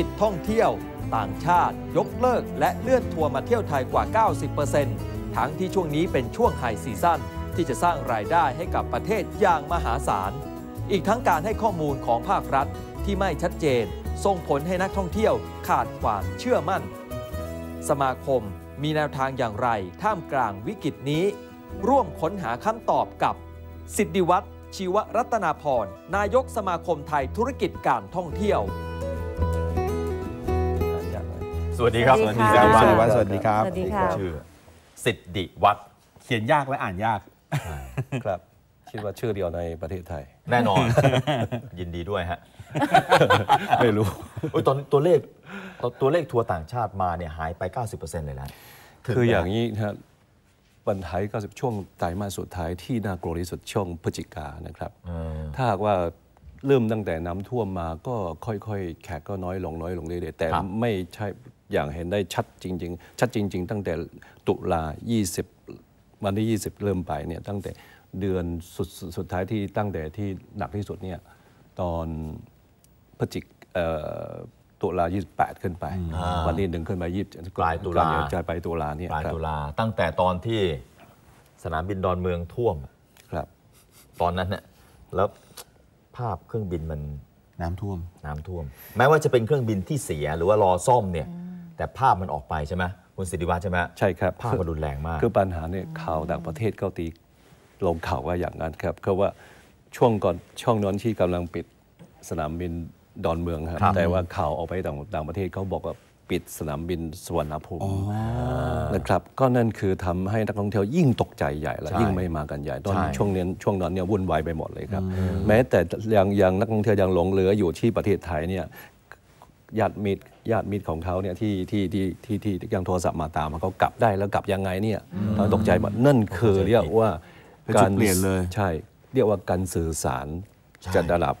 ิจท่องเที่ยว ต่างชาติ ยกเลิก และเลื่อนทัวร์มาเที่ยวไทยกว่า 90%ทั้งที่ช่วงนี้เป็นช่วงไฮซีซั่นที่จะสร้างรายได้ให้กับประเทศอย่างมหาศาล อีกทั้งการให้ข้อมูลของภาครัฐที่ไม่ชัดเจน ส่งผลให้นักท่องเที่ยวขาดความเชื่อมั่น สมาคมมีแนวทางอย่างไรท่ามกลางวิกฤตนี้ ร่วมค้นหาคำตอบกับ สิทธิวัฒน์ชีวรัตนาพรนายกสมาคมไทยธุรกิจการท่องเที่ยว สวัสดีครับสวัสดีครับสวัสดีครับสวัสดีครับสวัสดีค่ะชื่อสิทธิวัฒน์เขียนยากและอ่านยากครับคิดว่าชื่อเดียวในประเทศไทย แน่นอน ยินดีด้วยฮะ ไม่รู้อุ๊ยตอนตัวเลขตัวตัวเลขทัวร์ต่างชาติมาเนี่ยหายไป 90%เลยแล้วถึงคืออย่างไหมนี้นะฮะวันไทยก็ช่วงไตรมาสสุดท้ายที่น่ากลัวที่สุดช่วงพฤศจิกายนนะครับเออถ้าหากว่าเริ่มตั้งแต่น้ำท่วมมาก็ค่อยๆ แขกก็น้อยลงน้อยลงเรื่อยๆแต่ครับไม่ใช่ อย่างเห็นได้ชัดจริง ๆ ชัดจริง ๆ ตั้งแต่ตุลา 20 วันที่ 20 เริ่มไปเนี่ยตั้งแต่เดือนสุดสุดท้ายที่ตั้งแต่ที่หนักที่สุดเนี่ยตอนพฤศจิกเอ่อตุลา 28 ขึ้นไปอ่าวันที่หนึ่งขึ้นมา20ปลายตุลาจะไปตุลาเนี่ยปลายครับตุลาตั้งแต่ตอนที่สนามบินดอนเมืองท่วมครับ ตอนนั้นเนี่ยแล้วภาพเครื่องบินมันน้ำท่วมน้ำท่วม แม้ว่าจะเป็นเครื่องบินที่เสียหรือว่ารอซ่อมเนี่ย แต่ภาพมันออกไปใช่ไหมคุณสิริวัฒน์ใช่ไหมใช่ครับภาพมันรุนแรงมาก คือปัญหาเนี่ยข่าวต่างประเทศก็ตีลงข่าวว่าอย่างนั้นครับคือว่าช่วงก่อนช่วงนั้นที่กำลังปิดสนามบินดอนเมืองครับครับ แต่ว่าข่าวออกไปต่างต่างประเทศเขาบอกว่าปิดสนามบินสวนภูมินะครับก็นั่นคือทำให้นักท่องเที่ยวยิ่งตกใจใหญ่และใช่ยิ่งไม่มากันใหญ่ตอนใช่ช่วงนี้ช่วงนั้นเนี่ยวุ่นวายไปหมดเลยครับ แม้แต่ยังยังนักท่องเที่ยวยังหลงเหลืออยู่ที่ประเทศไทยเนี่ยญาติมิตร ญาติมิตรของเขาเนี่ยที่ที่ที่ที่ที่ที่ยังโทรศัพท์มาตามว่าเขากลับได้แล้วกลับยังไงเนี่ยเราตกใจหมดนั่นคือเรียกว่าเป็นจุดเปลี่ยนเลยใช่ เรียกว่าการสื่อสารใช่จากระดับ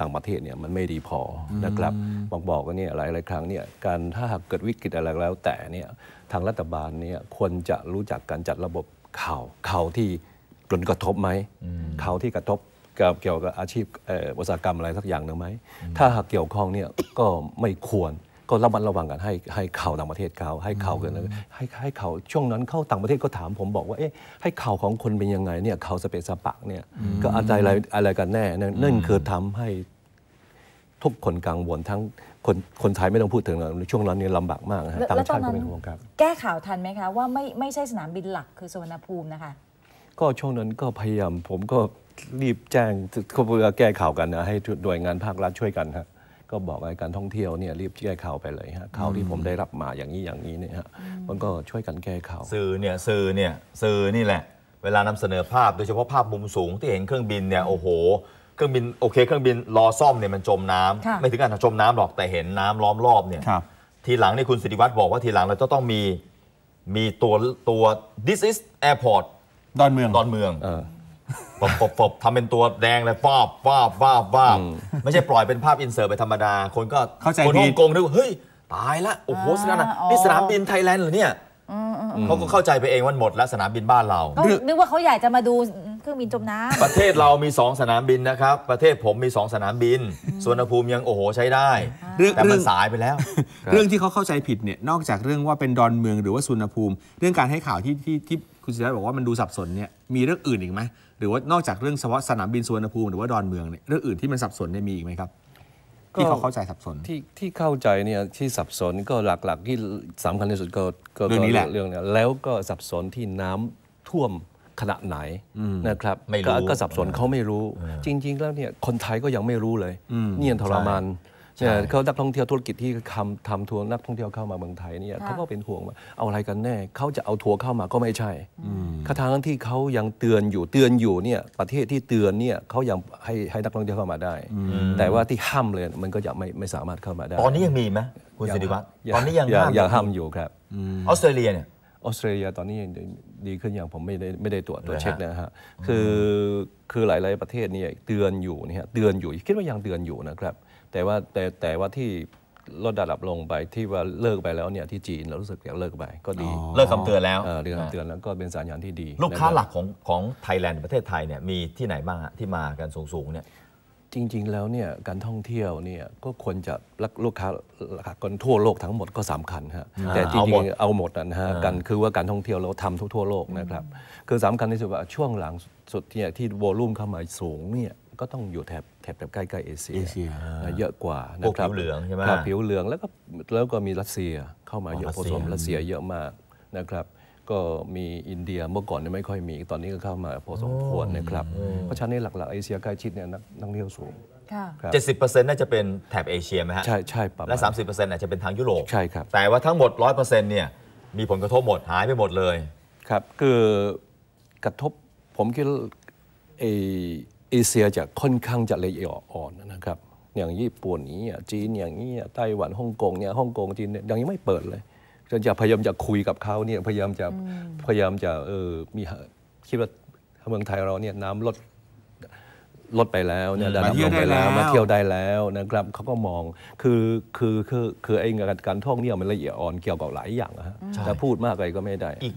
ต่างประเทศเนี่ยมันไม่ดีพออนะครับบอกบอกกันเนี่ยหลายหลายครั้งเนี่ยการถ้าหากเกิดวิกฤตอะไรแล้วแต่เนี่ยทางรัฐบาลเนี่ยควรจะรู้จักการจัดระบบข่าวข่าวที่ผลกระทบไหมข่าวที่กระทบกับเกี่ยวกับอาชีพเอ่ออุตสาหกรรมอะไรสักอย่างหนึ่งไหม ถ้าหากเกี่ยวข้องเนี่ยก็ไม่ควร ก็ระมัดระวังกันให้ให้ข่าวต่างประเทศข่าวให้ข่าวกันให้ให้ข่าวช่วงนั้นเข้าต่างประเทศก็ถามผมบอกว่าเอ๊ะให้ข่าวของคนเป็นยังไงเนี่ยข่าวสเปซสปะเนี่ยก็อะไรอะไรอะไรกันแน่นั่นนั่นคือทำให้ทุกคนกังวลทั้งคนคนไทยไม่ต้องพูดถึงหรอกช่วงนั้นเนี่ยลำบากมากนะฮะแล้วต่างแล้วตอชานติก็นั้นเป็นห่วงครับ แก้ข่าวทันไหมคะว่าไม่ไม่ใช่สนามบินหลักคือสุวรรณภูมินะคะ ก็ช่วงนั้นก็พยายามผมก็รีบแจ้งเขาเพื่อแก้ข่าวกันนะให้หน่วยงานภาครัฐช่วยกันฮะ ก็บอกให้การท่องเที่ยวเนี่ยรีบแก้ข่าวไปเลยฮะข่าวที่ผมได้รับมาอย่างนี้อย่างนี้เนี่ยฮะมันก็ช่วยกันแก้ข่าวสื่อเนี่ยสื่อเนี่ยสื่อนี่แหละ เวลานำเสนอภาพโดยเฉพาะภาพมุมสูงที่เห็นเครื่องบินเนี่ยโอ้โหเครื่องบินโอเคเครื่องบินรอซ่อมเนี่ยมันจมน้ำค่ะไม่ถึงกับจมน้ำหรอกแต่เห็นน้ำล้อมรอบเนี่ยครับทีหลังนี่คุณสิริวัตรบอกว่าทีหลังเราจะต้องมีมีตัวตัว this is airport ดอนเมืองดอนเมืองเออ ปบปบปบทำเป็นตัวแดงเลยฟาบฟาบฟาบฟาบไม่ใช่ปล่อยเป็นภาพอินเสิร์ตไปธรรมดา คนก็เข้าใจคนผิฮ่ดองกงนึกว่าเฮ้ย ตายละ โอ้โหสนามบินอ๋อนี่สนามบินไทยแลนด์เหรอเนี่ยเขาก็เข้าใจไปเองว่าหมดแล้วสนามบินบ้านเราก็นึกว่าเขาอยากจะมาดูเครื่องบินจมน้ำประเทศเรามี 2 สนามบินนะครับ ประเทศผมมี 2 สนามบินสวนภูมิยังโอ้โหใช้ได้เรื่องแต่มันเรื่องสายไปแล้ว เรื่องที่เขาเข้าใจผิดเนี่ยนอกจากเรื่องว่าเป็นดอนเมืองหรือว่าสุวรรณภูมิ เรื่องการให้ข่าวที่ที่ที่ คุณศิริวัฒน์บอกว่ามันดูสับสนเนี่ยมีเรื่องอื่นอีกไหมหรือว่านอกจากเรื่องเฉพาะสนามบินสุวรรณภูมิหรือว่าดอนเมืองเนี่ยเรื่องอื่นที่มันสับสนเนี่ยมีอีกไหมครับที่เขาเข้าใจสับสนที่ที่เข้าใจเนี่ยที่สับสนก็หลักๆที่สำคัญที่สุดก็ก็เรื่องนี้แหละเรื่องเนี้ยแล้วก็สับสนที่น้ำท่วมขนาดไหนนะครับไม่รู้ก็ก็สับสนเขาไม่รู้ จริง ๆ แล้วเนี่ยคนไทยก็ยังไม่รู้เลยเนี่ยทรมาน เนี่ยเขานักท่องเที่ยวธุรกิจที่ทำทำทัวร์นักท่องเที่ยวเข้ามาเมืองไทยเนี่ยค่ะเขาก็เป็นห่วงว่าเอาอะไรกันแน่เขาจะเอาทัวร์เข้ามาก็ไม่ใช่คทางที่เขายังเตือนอยู่เตือนอยู่เนี่ยประเทศที่เตือนเนี่ยเขายังให้ให้นักท่องเที่ยวเข้ามาได้ แต่ว่าที่ห้ามเลยมันก็ยังไม่ไม่สามารถเข้ามาได้ ตอนนี้ยังมีไหมคุณสิริวัตรตอนนี้ยังยังห้ามยังห้ามอยู่ครับออสเตรเลียเนี่ยออสเตรเลียตอนนี้ดีขึ้นอย่างผมไม่ได้ไม่ได้ตรวจตรวจเหรอฮะเช็คนะฮะคือคือหลาย ๆ ประเทศเนี่ยเตือนอยู่เนี่ยเตือนอยู่คิดว่ายังเตือนอยู่นะครับ แต่ว่าแต่แต่ว่าที่ลดระดับลงไปที่ว่าเลิกไปแล้วเนี่ยที่จีนเรารู้สึกอยากเลิกไปก็ดีเลิกคำเตือนแล้วเออเลิกคำเตือนแล้วก็เป็นสัญญาณที่ดี ลูกค้านะครับหลักของของไทยแลนด์ประเทศไทยเนี่ยมีที่ไหนบ้างฮะที่มากันสูงๆเนี่ย จริง ๆ แล้วเนี่ยการท่องเที่ยวเนี่ยก็ควรจะรักลูกค้าคนทั่วโลกทั้งหมดก็สำคัญฮะอ่าแต่จเอาริหมงดๆเอาหมดนะฮะอ่ากันคือว่าการท่องเที่ยวเราทำทั่วทั่วโลกนะครับคือสำคัญที่สุดว่าช่วงหลังสุดเนี่ยที่โวลุ่มเข้ามาสูงเนี่ยก็ต้องอยู่แถบแถบแถบใกล้ๆเอเชียเอเชียเยอะกว่าพวกนะครับผิวเหลืองใช่ไหมครับผิวเหลืองแล้วก็แล้วก็มีรัสเซียเข้ามาอ๋อเยอะรัผสเซียสมรัสเซียเยอะมากนะครับ ก็มีอินเดียเมื่อก่อนเนี่ยไม่ค่อยมี ตอนนี้ก็เข้ามาพอสมควรนะครับ เพราะฉะนั้นหลักๆเอเชียใกล้ชิดเนี่ยนักนักท่องเที่ยวสูงค่ะครับเจ็ดสิบเปอร์เซ็นต์น่าจะเป็นแถบเอเชียไหมฮะ ใช่ใช่ประมาณและสามสิบเปอร์เซ็นต์อาจจะเป็นทางยุโรป ใช่ครับ แต่ว่าทั้งหมดร้อยเปอร์เซ็นต์เนี่ยมีผลกระทบหมดหายไปหมดเลย ครับ คือกระทบผมคิดว่าเอเอเชียจะค่อนข้างจะละเอียดอ่อนนะครับ อย่างญี่ปุ่นนี้อะจีนอย่างนี้อะไต้หวันฮ่องกงเนี่ยฮ่องกงจีนเนี่ยยังไม่เปิดเลย จะจะพยายามจะคุยกับเขาเนี่ยพยายามจะพยายามจะเออมีคิดว่าเมืองไทยเราเนี่ยน้ำลดลดไปแล้วเนี่ยอืมระดับมาเที่ยวลงไปได้แล้วมาเที่ยวได้แล้วนะครับเขาก็มองคือคือคือคือไอ้งานการท่องเที่ยวมันละเอียดอ่อนเกี่ยวกับหลายอย่างอะฮะจะพูดมากอะไรก็ไม่ได้อีก